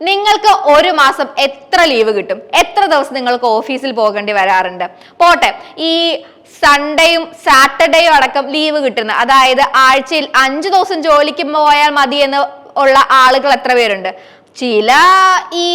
നിങ്ങൾക്ക് ഒരു മാസം എത്ര ലീവ് കിട്ടും? എത്ര ദിവസം നിങ്ങൾക്ക് ഓഫീസിൽ പോകേണ്ടി വരാറുണ്ട്? പോട്ടെ ഈ സൺഡേയും സാറ്റർഡേയും അടക്കം ലീവ് കിട്ടുന്ന അതായത് ആഴ്ചയിൽ അഞ്ചു ദിവസം ജോലിക്ക് പോയാൽ മതി എന്ന് ഉള്ള ആളുകൾ എത്ര പേരുണ്ട്? ചില ഈ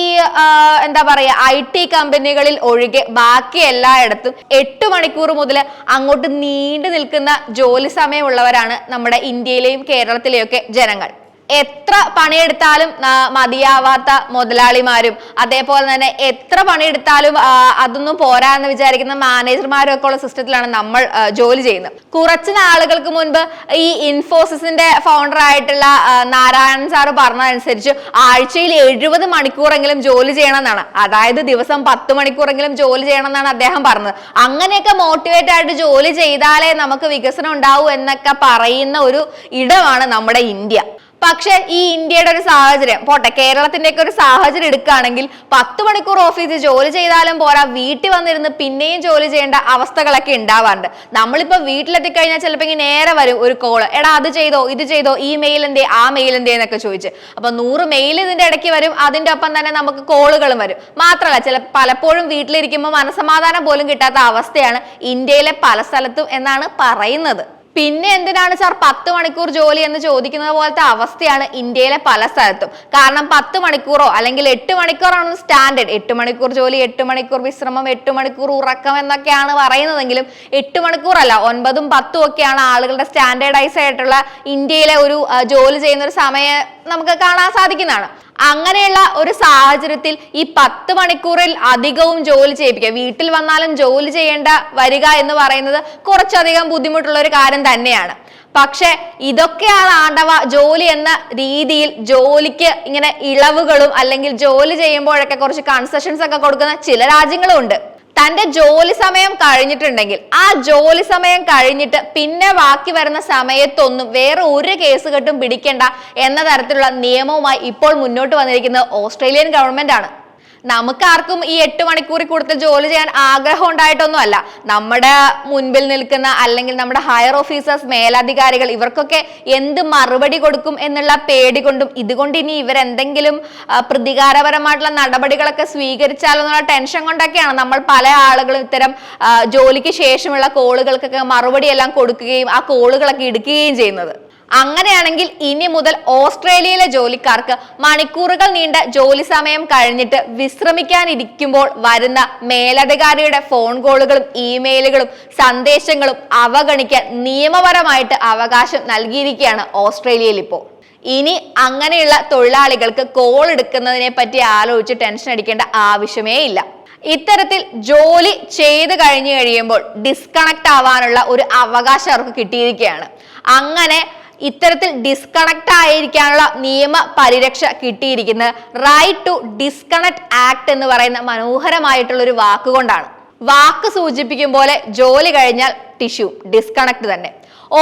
എന്താ പറയുക ഐ ടി കമ്പനികളിൽ ഒഴികെ ബാക്കി എല്ലായിടത്തും എട്ട് മണിക്കൂർ മുതൽ അങ്ങോട്ട് നീണ്ടു നിൽക്കുന്ന ജോലി സമയമുള്ളവരാണ് നമ്മുടെ ഇന്ത്യയിലെയും കേരളത്തിലെയും ഒക്കെ ജനങ്ങൾ. എത്ര പണിയെടുത്താലും മതിയാവാത്ത മുതലാളിമാരും അതേപോലെ തന്നെ എത്ര പണിയെടുത്താലും അതൊന്നും പോരാ എന്ന് വിചാരിക്കുന്ന മാനേജർമാരും ഒക്കെ ഉള്ള സിസ്റ്റത്തിലാണ് നമ്മൾ ജോലി ചെയ്യുന്നത്. കുറച്ച് നാളുകൾക്ക് മുൻപ് ഈ ഇൻഫോസിസിന്റെ ഫൗണ്ടർ ആയിട്ടുള്ള നാരായണൻ സാറ് പറഞ്ഞതനുസരിച്ച് ആഴ്ചയിൽ എഴുപത് മണിക്കൂറെങ്കിലും ജോലി ചെയ്യണമെന്നാണ്. അതായത് ദിവസം പത്ത് മണിക്കൂറെങ്കിലും ജോലി ചെയ്യണമെന്നാണ് അദ്ദേഹം പറഞ്ഞത്. അങ്ങനെയൊക്കെ മോട്ടിവേറ്റ് ആയിട്ട് ജോലി ചെയ്താലേ നമുക്ക് വികസനം ഉണ്ടാവൂ എന്നൊക്കെ പറയുന്ന ഒരു ഇടമാണ് നമ്മുടെ ഇന്ത്യ. പക്ഷെ ഈ ഇന്ത്യയുടെ ഒരു സാഹചര്യം പോട്ടെ കേരളത്തിന്റെ ഒക്കെ ഒരു സാഹചര്യം എടുക്കുകയാണെങ്കിൽ പത്ത് മണിക്കൂർ ഓഫീസിൽ ജോലി ചെയ്താലും പോരാ വീട്ടിൽ വന്നിരുന്ന് പിന്നെയും ജോലി ചെയ്യേണ്ട അവസ്ഥകളൊക്കെ ഉണ്ടാവാറുണ്ട്. നമ്മളിപ്പോ വീട്ടിലെത്തി കഴിഞ്ഞാൽ ചിലപ്പോൾ ഇങ്ങനെ നേരെ വരും ഒരു കോൾ എടാ അത് ചെയ്തോ ഇത് ചെയ്തോ ഈ മെയിൽ എന്തേ ആ മെയിൽ എന്തേ എന്നൊക്കെ ചോദിച്ച്. അപ്പൊ നൂറ് മെയിൽ ഇതിന്റെ ഇടയ്ക്ക് വരും അതിന്റെ ഒപ്പം തന്നെ നമുക്ക് കോളുകളും വരും. മാത്രമല്ല ചില പലപ്പോഴും വീട്ടിലിരിക്കുമ്പോൾ മനസമാധാനം പോലും കിട്ടാത്ത അവസ്ഥയാണ് ഇന്ത്യയിലെ പല സ്ഥലത്തും എന്നാണ് പറയുന്നത്. പിന്നെ എന്തിനാണ് സാർ പത്ത് മണിക്കൂർ ജോലി എന്ന് ചോദിക്കുന്നത് പോലത്തെ അവസ്ഥയാണ് ഇന്ത്യയിലെ പല സ്ഥലത്തും? കാരണം പത്ത് മണിക്കൂറോ അല്ലെങ്കിൽ എട്ട് മണിക്കൂറാണ് സ്റ്റാൻഡേർഡ്. എട്ട് മണിക്കൂർ ജോലി എട്ട് മണിക്കൂർ വിശ്രമം എട്ട് മണിക്കൂർ ഉറക്കം എന്നൊക്കെയാണ് പറയുന്നതെങ്കിലും എട്ട് മണിക്കൂറല്ല ഒൻപതും പത്തും ഒക്കെയാണ് ആളുകളുടെ സ്റ്റാൻഡേർഡൈസ് ആയിട്ടുള്ള ഇന്ത്യയിലെ ഒരു ജോലി ചെയ്യുന്ന ഒരു സമയം നമുക്ക് കാണാൻ സാധിക്കുന്നതാണ്. അങ്ങനെയുള്ള ഒരു സാഹചര്യത്തിൽ ഈ പത്ത് മണിക്കൂറിൽ അധികവും ജോലി ചെയ്യിപ്പിക്കുക. വീട്ടിൽ വന്നാലും ജോലി ചെയ്യേണ്ട വരിക എന്ന് പറയുന്നത് കുറച്ചധികം ബുദ്ധിമുട്ടുള്ള ഒരു കാര്യം തന്നെയാണ്. പക്ഷെ ഇതൊക്കെയാണ് ആണ്ടവ ജോലി എന്ന രീതിയിൽ ജോലിക്ക് ഇങ്ങനെ ഇളവുകളും അല്ലെങ്കിൽ ജോലി ചെയ്യുമ്പോഴൊക്കെ കുറച്ച് കൺസെഷൻസ് ഒക്കെ കൊടുക്കുന്ന ചില രാജ്യങ്ങളും ഉണ്ട് തന്റെ ജോലി സമയം കഴിഞ്ഞിട്ടുണ്ടെങ്കിൽ ആ ജോലി സമയം കഴിഞ്ഞിട്ട് പിന്നെ ബാക്കി വരുന്ന സമയത്തൊന്നും വേറെ ഒരു കേസ് കെട്ടും പിടിക്കേണ്ട എന്ന തരത്തിലുള്ള നിയമവുമായി ഇപ്പോൾ മുന്നോട്ട് വന്നിരിക്കുന്നത് ഓസ്ട്രേലിയൻ ഗവൺമെന്റ് ആണ് നമുക്കാർക്കും ഈ എട്ട് മണിക്കൂറിൽ കൂടുതൽ ജോലി ചെയ്യാൻ ആഗ്രഹം ഉണ്ടായിട്ടൊന്നും അല്ല നമ്മുടെ മുൻപിൽ നിൽക്കുന്ന അല്ലെങ്കിൽ നമ്മുടെ ഹയർ ഓഫീസേഴ്സ് മേലധികാരികൾ ഇവർക്കൊക്കെ എന്ത് മറുപടി കൊടുക്കും എന്നുള്ള പേടി കൊണ്ടും ഇതുകൊണ്ട് ഇനി ഇവരെന്തെങ്കിലും പ്രതികാരപരമായിട്ടുള്ള നടപടികളൊക്കെ സ്വീകരിച്ചാലോ എന്നുള്ള ടെൻഷൻ കൊണ്ടൊക്കെയാണ് നമ്മൾ പല ആളുകളും ഇത്തരം ജോലിക്ക് ശേഷമുള്ള കോളുകൾക്കൊക്കെ മറുപടി എല്ലാം കൊടുക്കുകയും ആ കോളുകളൊക്കെ എടുക്കുകയും ചെയ്യുന്നത്. അങ്ങനെയാണെങ്കിൽ ഇനി മുതൽ ഓസ്ട്രേലിയയിലെ ജോലിക്കാർക്ക് മണിക്കൂറുകൾ നീണ്ട ജോലി സമയം കഴിഞ്ഞിട്ട് വിശ്രമിക്കാനിരിക്കുമ്പോൾ വരുന്ന മേലധികാരിയുടെ ഫോൺ കോളുകളും ഇമെയിലുകളും സന്ദേശങ്ങളും അവഗണിക്കാൻ നിയമപരമായിട്ട് അവകാശം നൽകിയിരിക്കുകയാണ് ഓസ്ട്രേലിയയിൽ ഇപ്പോൾ ഇനി അങ്ങനെയുള്ള തൊഴിലാളികൾക്ക് കോൾ എടുക്കുന്നതിനെ പറ്റി ആലോചിച്ച് ടെൻഷൻ അടിക്കേണ്ട ആവശ്യമേ ഇല്ല. ഇത്തരത്തിൽ ജോലി ചെയ്ത് കഴിഞ്ഞു കഴിയുമ്പോൾ ഡിസ്കണക്ട് ആവാനുള്ള ഒരു അവകാശം അവർക്ക് കിട്ടിയിരിക്കുകയാണ്. അങ്ങനെ ഇത്തരത്തിൽ ഡിസ്കണക്ട് ആയിരിക്കാനുള്ള നിയമ പരിരക്ഷ കിട്ടിയിരിക്കുന്നത്. റൈറ്റ് ടു ഡിസ്കണക്ട് ആക്ട് എന്ന് പറയുന്ന മനോഹരമായിട്ടുള്ള ഒരു വാക്കുകൊണ്ടാണ് വാക്ക് സൂചിപ്പിക്കും പോലെ ജോലി കഴിഞ്ഞാൽ ടിഷ്യു ഡിസ്കണക്ട് തന്നെ.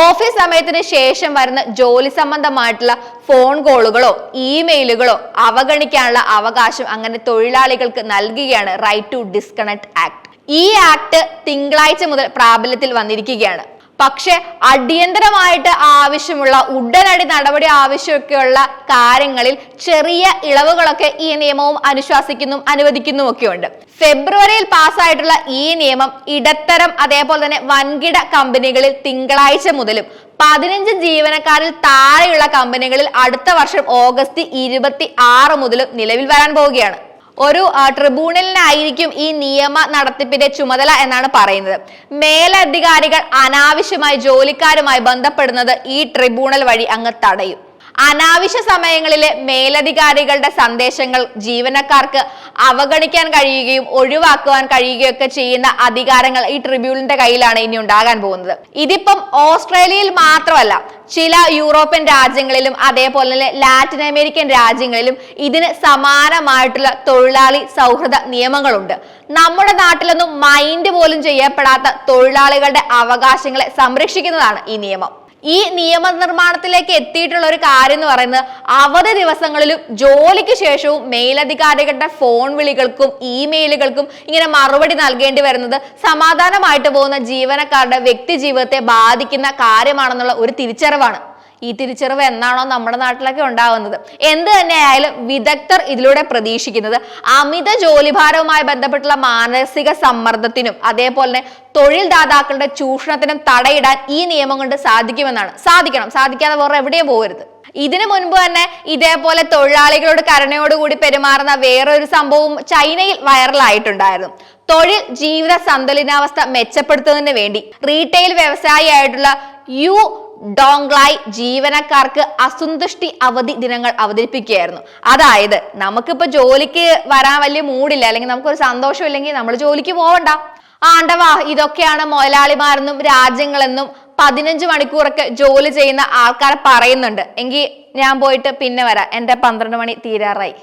ഓഫീസ് സമയത്തിന് ശേഷം വരുന്ന ജോലി സംബന്ധമായിട്ടുള്ള ഫോൺ കോളുകളോ ഇമെയിലുകളോ അവഗണിക്കാനുള്ള അവകാശം അങ്ങനെ തൊഴിലാളികൾക്ക് നൽകുകയാണ് റൈറ്റ് ടു ഡിസ്കണക്ട് ആക്ട് ഈ ആക്ട് തിങ്കളാഴ്ച മുതൽ പ്രാബല്യത്തിൽ വന്നിരിക്കുകയാണ്. പക്ഷെ അടിയന്തരമായിട്ട് ആവശ്യമുള്ള ഉടനടി നടപടി ആവശ്യമൊക്കെയുള്ള കാര്യങ്ങളിൽ ചെറിയ ഇളവുകളൊക്കെ ഈ നിയമവും അനുശാസിക്കുന്നു അനുവദിക്കുന്നു ഒക്കെ ഉണ്ട് ഫെബ്രുവരിയിൽ പാസ്സായിട്ടുള്ള ഈ നിയമം ഇടത്തരം അതേപോലെ തന്നെ വൻകിട കമ്പനികളിൽ തിങ്കളാഴ്ച മുതലും പതിനഞ്ച് ജീവനക്കാരിൽ താഴെയുള്ള കമ്പനികളിൽ അടുത്ത വർഷം ഓഗസ്റ്റ് ഇരുപത്തി ആറ് മുതലും നിലവിൽ വരാൻ പോവുകയാണ്. ഒരു ട്രിബ്യൂണലിനായിരിക്കും ഈ നിയമ നടത്തിപ്പിന്റെ ചുമതല എന്നാണ് പറയുന്നത്. മേലധികാരികൾ അനാവശ്യമായി ജോലിക്കാരുമായി ബന്ധപ്പെടുന്നത് ഈ ട്രിബ്യൂണൽ വഴി അങ്ങ് തടയും. അനാവശ്യ സമയങ്ങളിലെ മേലധികാരികളുടെ സന്ദേശങ്ങൾ ജീവനക്കാർക്ക് അവഗണിക്കാൻ കഴിയുകയും ഒഴിവാക്കുവാൻ കഴിയുകയൊക്കെ ചെയ്യുന്ന അധികാരങ്ങൾ ഈ ട്രിബ്യൂണലിന്റെ കയ്യിലാണ് ഇനി ഉണ്ടാകാൻ പോകുന്നത്. ഇതിപ്പം ഓസ്ട്രേലിയയിൽ മാത്രമല്ല ചില യൂറോപ്യൻ രാജ്യങ്ങളിലും അതേപോലെ തന്നെ ലാറ്റിൻ അമേരിക്കൻ രാജ്യങ്ങളിലും ഇതിന് സമാനമായിട്ടുള്ള തൊഴിലാളി സൗഹൃദ നിയമങ്ങളുണ്ട്. നമ്മുടെ നാട്ടിലൊന്നും മൈൻഡ് പോലും ചെയ്യപ്പെടാത്ത തൊഴിലാളികളുടെ അവകാശങ്ങളെ സംരക്ഷിക്കുന്നതാണ് ഈ നിയമം. ഈ നിയമനിർമ്മാണത്തിലേക്ക് എത്തിയിട്ടുള്ള ഒരു കാര്യം എന്ന് പറയുന്നത് അവധി ദിവസങ്ങളിലും ജോലിക്ക് ശേഷവും മേലധികാരികളുടെ ഫോൺ വിളികൾക്കും ഇമെയിലുകൾക്കും ഇങ്ങനെ മറുപടി നൽകേണ്ടി വരുന്നത് സമാധാനമായിട്ട് പോകുന്ന ജീവനക്കാരുടെ വ്യക്തി ജീവിതത്തെ ബാധിക്കുന്ന കാര്യമാണെന്നുള്ള ഒരു തിരിച്ചറിവാണ്. ഈ തിരിച്ചറിവ് എന്നാണോ നമ്മുടെ നാട്ടിലൊക്കെ ഉണ്ടാവുന്നത് എന്ത് തന്നെയായാലും വിദഗ്ധർ ഇതിലൂടെ പ്രതീക്ഷിക്കുന്നത് അമിത ജോലിഭാരവുമായി ബന്ധപ്പെട്ടുള്ള മാനസിക സമ്മർദ്ദത്തിനും അതേപോലെ തന്നെ തൊഴിൽ ദാതാക്കളുടെ ചൂഷണത്തിനും തടയിടാൻ ഈ നിയമം കൊണ്ട് സാധിക്കുമെന്നാണ്. സാധിക്കണം. സാധിക്കാതെ വേറെ എവിടെയും പോകരുത്. ഇതിനു മുൻപ് തന്നെ ഇതേപോലെ തൊഴിലാളികളോട് കരുണയോടുകൂടി പെരുമാറുന്ന വേറൊരു സംഭവം ചൈനയിൽ വൈറലായിട്ടുണ്ടായിരുന്നു. തൊഴിൽ ജീവിത സന്തുലിതാവസ്ഥ മെച്ചപ്പെടുത്തുന്നതിന് വേണ്ടി റീറ്റെയിൽ വ്യവസായിയായിട്ടുള്ള യു ഡോങ്ലായ് ജീവനക്കാർക്ക് അസന്തുഷ്ടി അവധി ദിനങ്ങൾ അവതരിപ്പിക്കുകയായിരുന്നു. അതായത് നമുക്കിപ്പോ ജോലിക്ക് വരാൻ വലിയ മൂടില്ല അല്ലെങ്കിൽ നമുക്കൊരു സന്തോഷം ഇല്ലെങ്കിൽ നമ്മൾ ജോലിക്ക് പോവണ്ട. ആണ്ടവാ ഇതൊക്കെയാണ് മുതലാളിമാരെന്നും രാജ്യങ്ങളെന്നും പതിനഞ്ച് മണിക്കൂറൊക്കെ ജോലി ചെയ്യുന്ന ആൾക്കാർ പറയുന്നുണ്ട്. എങ്കിൽ ഞാൻ പോയിട്ട് പിന്നെ വരാം. എന്റെ പന്ത്രണ്ട് മണി തീരാറായി.